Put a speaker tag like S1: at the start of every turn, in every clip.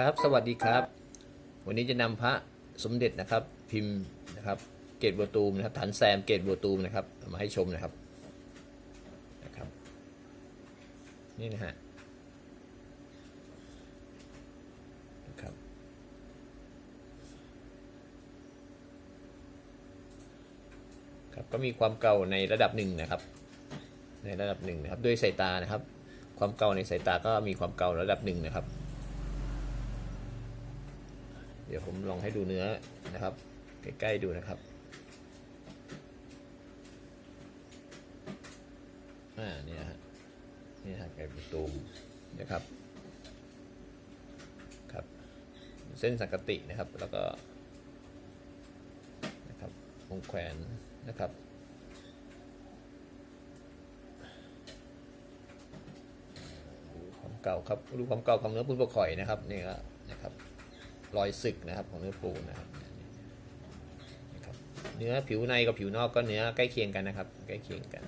S1: ครับ สวัสดีครับ วันนี้จะนำพระสมเด็จนะครับ พิมพ์นะครับ เกตบัวตูมนะครับฐานแซมเกตบัวตูมนะครับมาให้ชมนะครับนะครับ นี่นะฮะนะครับครับก็มีความเก่าในระดับหนึ่งนะครับ ในระดับหนึ่งนะครับ ด้วยสายตานะครับ ความเก่าในสายตาก็มีความเก่าระดับหนึ่งนะครับ เดี๋ยวผมลองให้ดูเนื้อนะครับ ใกล้ๆดูนะครับอ่าเนี่ยฮะนี่ฮะไก่ประตูมนะครับครับ เส้นสังกตินะครับแล้วก็นะครับวงแขวนนะครับความเก่าครับดูความเก่าของเนื้อปูนปลาข่อยนะครับนี่ก็นะครับ รอยสึกนะครับของเนื้อปูนะครับเนื้อผิวในกับผิวนอกก็เนื้อใกล้เคียงกันนะครับ ใกล้เคียงกัน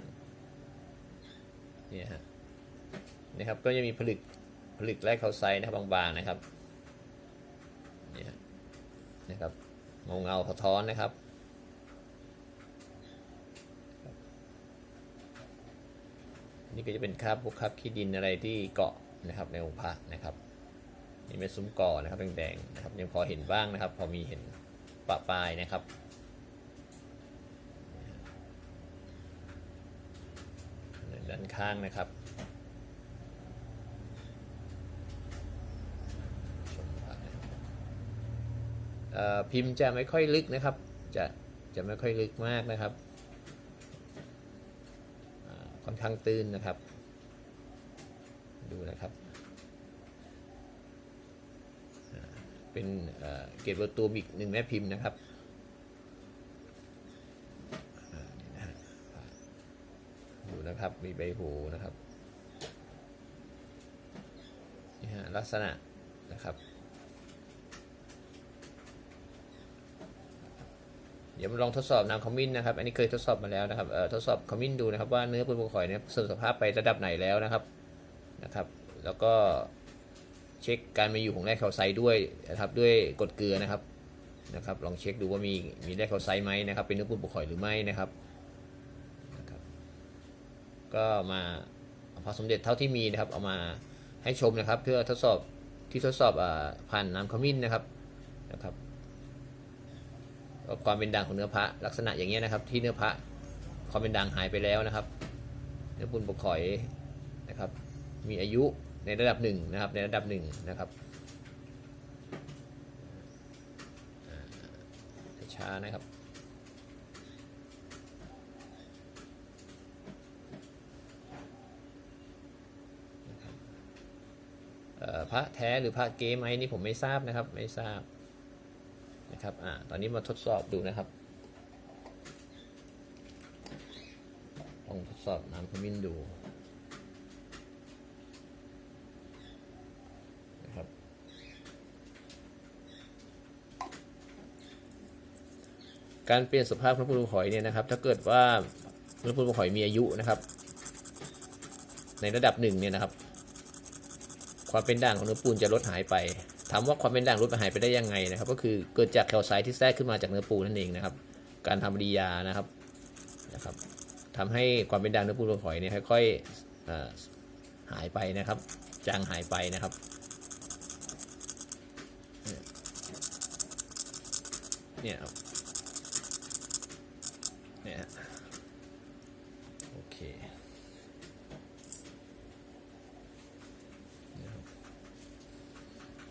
S1: นี่ฮะนี่ครับก็จะมีผลึกผลึกแรกเขาไซนะครับบางๆนะครับนี่ฮะนะครับเงาเงาสะท้อนนะครับนี่ก็จะเป็นคราบพวกคราบขี้ดินอะไรที่เกาะนะครับในองค์พระนะครับ นี่เป็นซุ้มก่อนะครับแดงๆครับยังพอเห็นบ้างนะครับ พอมีเห็นปะปลายนะครับด้านข้างนะครับพิมพ์จะไม่ค่อยลึกนะครับ จะจะไม่ค่อยลึกมากนะครับค่อนข้างตื้นนะครับ ดูนะครับ เป็นเอ่อเกรดวัตตูอีกหนึ่งแม่พิมพ์นะครับดูนะครับมีใบหูนะครับนี่ฮะลักษณะนะครับ เดี๋ยวมาลองทดสอบน้ำขมิ้นนะครับ อันนี้เคยทดสอบมาแล้วนะครับเอ่อทดสอบขมิ้นดูนะครับว่าเนื้อปูนปูข่อยเนี่ยเสื่อมสภาพไประดับไหนแล้วนะครับนะครับ แล้วก็ เช็คการมีอยู่ของแร่แคลไซด์ด้วยนะครับด้วยกรดเกลือนะครับนะครับลองเช็คดูว่ามีมีแร่แคลไซด์ไหมนะครับเป็นเนื้อปูนปูข่อยหรือไม่นะครับนะครับ ก็มาเอาพระสมเด็จเท่าที่มีนะครับเอามาให้ชมนะครับ เพื่อทดสอบที่ทดสอบอผ่านน้ำขมิ้นนะครับนะครับความเป็นด่างของเนื้อพระลักษณะอย่างเงี้ยนะครับ ที่เนื้อพระความเป็นด่างหายไปแล้วนะครับ เนื้อปูนปูข่อยนะครับ มีอายุ ในระดับหนึ่งนะครับในระดับหนึ่งนะครับช้านะครับพระแท้หรือพระเก๊ไหมนี่ผมไม่ทราบนะครับไม่ทราบนะครับอ่าตอนนี้มาทดสอบดูนะครับลองทดสอบน้ำขมิ้นดูนะครับ การเปลี่ยนสภาพพระพุทธหอยเนี่ยนะครับ ถ้าเกิดว่าพระพุทธหอยมีอายุนะครับ ในระดับหนึ่งเนี่ยนะครับ ความเป็นด่างของเนื้อปูนจะลดหายไปถามว่าความเป็นด่างลดหายไปได้ยังไงนะครับ ก็คือเกิดจากแคลไซต์ที่แทรกขึ้นมาจากเนื้อปูนนั่นเองนะครับ การทำปฏิยานะครับนะครับทำให้ความเป็นด่างเนื้อปูนหอยเนี่ยค่อยๆหายไปนะครับ จางหายไปนะครับเนี่ยครับ เนี่ยโอเค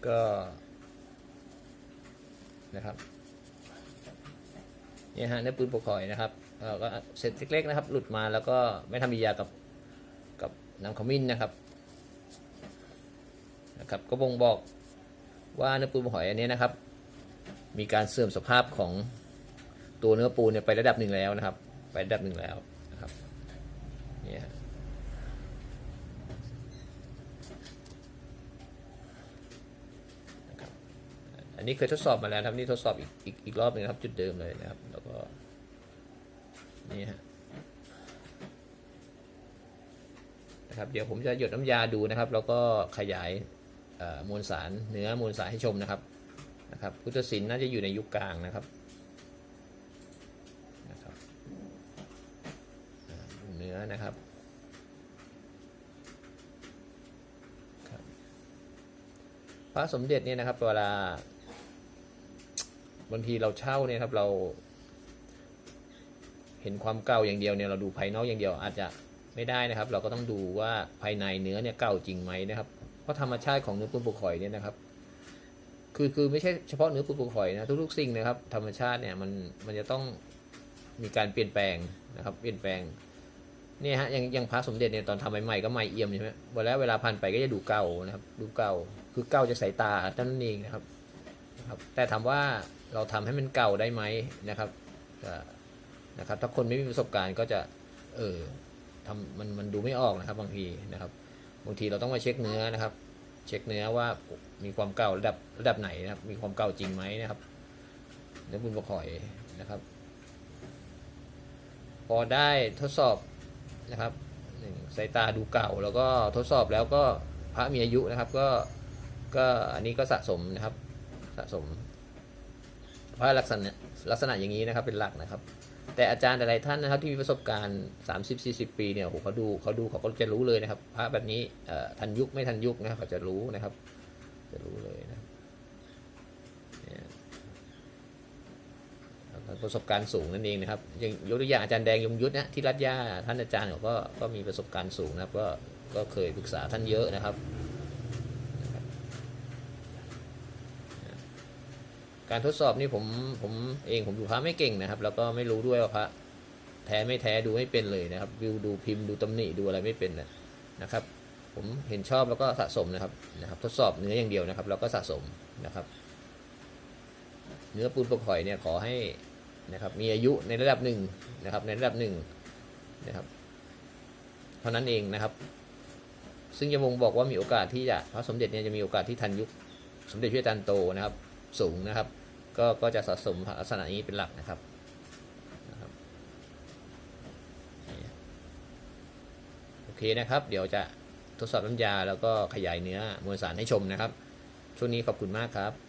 S1: ก็นะครับเนี่ยฮะเนื้อปืนปกคอยนะครับเอ่อก็เสร็จเล็กๆนะครับ หลุดมาแล้วก็ไม่ทำบิยากับกับน้ำขมิ้นนะครับนะครับ ก็บ่งบอกว่าเนื้อปูนปกหอยอันนี้นะครับ มีการเสื่อมสภาพของ ตัวเนื้อปูเนี่ยไประดับหนึ่งแล้วนะครับ ไประดับหนึ่งแล้วนะครับเนี่ยนะครับอันนี้เคยทดสอบมาแล้วครับนี่ทดสอบอีกอีกอีกรอบหนึงครับ จุดเดิมเลยนะครับ แล้วก็นี่ฮะนะครับ เดี๋ยวผมจะหยดน้ำยาดูนะครับ แล้วก็ขยายมวลสารเนื้อมวลสารให้ชมนะครับนะครับ พุทธศิลป์น่าจะอยู่ในยุคกลางนะครับอ่าเนื้ อนะครับครับพระสมเด็จเนี่ยนะครับเวลาบางทีเราเช่าเนี่ยครับเราเห็นความเก่าอย่างเดียวเนี่ยเราดูภายนอกอย่างเดียวอาจจะไม่ได้นะครับ เราก็ต้องดูว่าภายในเนื้อเนี่ยเก่าจริงไหมนะครับ เพราะธรรมชาติของเนื้อปูนปูข่อยเนี่ยนะครับคือคือไม่ใช่เฉพาะเนื้อปูนปูข่อยนะทุกๆสิ่งนะครับ ธรรมชาติเนี่ยมันมันจะต้องมีการเปลี่ยนแปลงนะครับ เปลี่ยนแปลง เนี่ยฮะย่างย่างพระสมเด็จเนี่ยตอนทำใหม่ๆก็ใหม่เอี่ยมใช่ไหมเวลาเวลาผ่านไปก็จะดูเก่านะครับ ดูเก่าคือเก่าจะสายตาเท่านั้นเองนะครับครับ แต่ถามว่าเราทำให้มันเก่าได้ไหมนะครับนะครับ ถ้าคนไม่มีประสบการณ์ก็จะ เออทำมันมันดูไม่ออกนะครับ บางทีนะครับ บางทีเราต้องมาเช็คเนื้อนะครับ เช็คเนื้อว่ามีความเก่าระดับระดับไหนนะครับ มีความเก่าจริงไหมนะครับเนื้อบุญประคอยนะครับ พอได้ทดสอบ นะครับสายตาดูเก่าแล้วก็ทดสอบแล้วก็พระมีอายุนะครับ ก็ก็อันนี้ก็สะสมนะครับสะสมพระลักษณะลักษณะอย่างนี้นะครับเป็นหลักนะครับ แต่อาจารย์หลายท่านนะครับที่มีประสบการณ์ 30-40 ปีเนี่ยโอ้โหเขาดูเขาดูเขาก็จะรู้เลยนะครับ พระแบบนี้ทันยุคไม่ทันยุคนะครับเขาจะรู้นะครับ จะรู้เลยนะเนี่ย ประสบการณ์สูงนั่นเองนะครับอย่างยกตัวอย่างอาจารย์แดงยงยุทธนะที่รัฐย่าท่านอาจารย์เขาก็ก็มีประสบการณ์สูงนะครับ ก็ก็เคยปรึกษาท่านเยอะนะครับ การทดสอบนี่ผมผมเองผมดูพระไม่เก่งนะครับ แล้วก็ไม่รู้ด้วยว่าพระแท้ไม่แท้ดูไม่เป็นเลยนะครับวิวดูพิมพ์ดูตำหนิดูอะไรไม่เป็นนะนะครับ ผมเห็นชอบแล้วก็สะสมนะครับนะครับ ทดสอบเนื้ออย่างเดียวนะครับ แล้วก็สะสมนะครับ เนื้อปูนปลาข่อยเนี่ยขอให้ นะครับมีอายุในระดับหนึ่งนะครับในระดับหนึ่งนะครับเท่านั้นเองนะครับ ซึ่งยมงบอกว่ามีโอกาสที่จะพระสมเด็จเนี่ยจะมีโอกาสที่ทันยุคสมเด็จช่วยตันโตนะครับสูงนะครับ ก็ก็จะสะสมลักษณะนี้เป็นหลักนะครับโอเคนะครับ เดี๋ยวจะทดสอบน้ำยาแล้วก็ขยายเนื้อมวลสารให้ชมนะครับ ช่วงนี้ขอบคุณมากครับ